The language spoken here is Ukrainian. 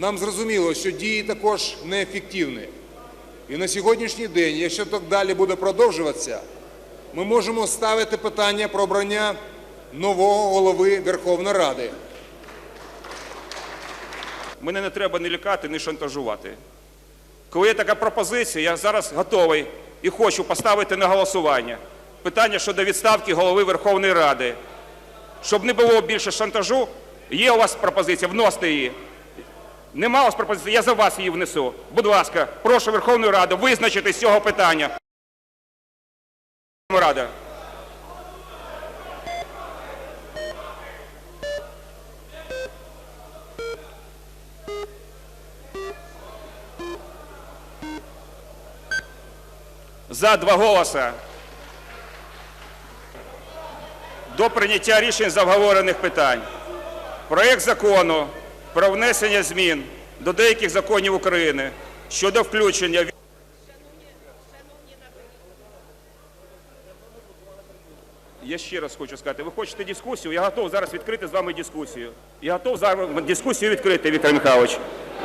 Нам зрозуміло, що дії також неефективні. І на сьогоднішній день, якщо так далі буде продовжуватися, ми можемо ставити питання про обрання нового голови Верховної Ради. Мене не треба ні лякати, ні шантажувати. Коли є така пропозиція, я зараз готовий і хочу поставити на голосування питання щодо відставки голови Верховної Ради. Щоб не було більше шантажу, є у вас пропозиція, вносите її. Нема у пропозиції, я за вас її внесу. Будь ласка, прошу Верховну Раду визначити з цього питання. Рада. За два голоса. До прийняття рішень з обговорених питань. Проект закону про внесення змін до деяких законів України щодо включення. Я ще раз хочу сказати, ви хочете дискусію, я готов зараз відкрити з вами дискусію. Я готов зараз дискусію відкрити, Віктор Михайлович.